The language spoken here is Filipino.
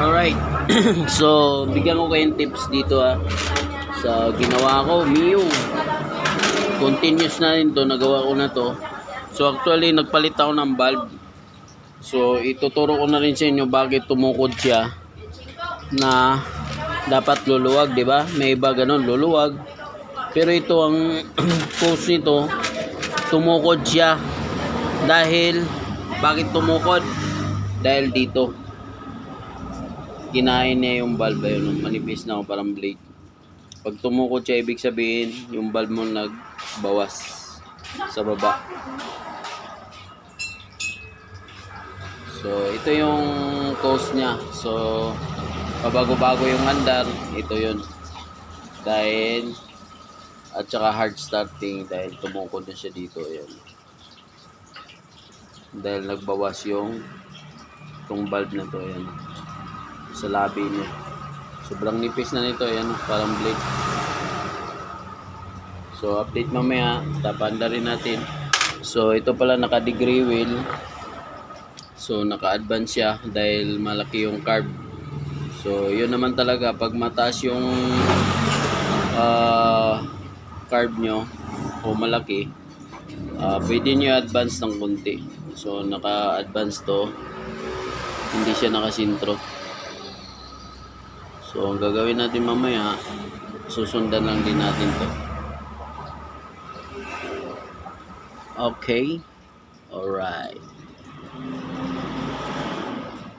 Alright. so, bigyan ko kayong tips dito ah. Sa ginawa ko, Mio. Continuous na rin to, nagawa ko na to. So, actually, nagpalit ako ng bulb. So, ituturo ko na rin sa inyo bakit tumukod siya na dapat luluwag, di ba? May iba ganun, luluwag. Pero ito ang post nito, tumukod siya dahil bakit tumukod? Dahil dito kinain niya yung bulb ayun, manipis na ako parang blade. Pag tumukod siya, ibig sabihin, yung bulb mo nagbawas sa baba. So, ito yung cause niya. So, pabago-bago yung andar, ito yun. Dahil, at saka hard starting, dahil tumukod na siya dito, ayan. Dahil nagbawas yung itong bulb na to, ayan sa labi niya. Sobrang nipis na nito, ayan, parang blade. So, update mamaya, tapanda rin natin. So, ito pala naka-degree wheel. So, naka-advance siya dahil malaki yung carb. So, yun naman talaga, pag mataas yung ah, carb nyo o malaki, ah, pwede nyo advance ng kunti. So, naka-advance to. Hindi siya nakasintro. So, ang gagawin natin mamaya, susundan lang din natin to. Okay? Alright.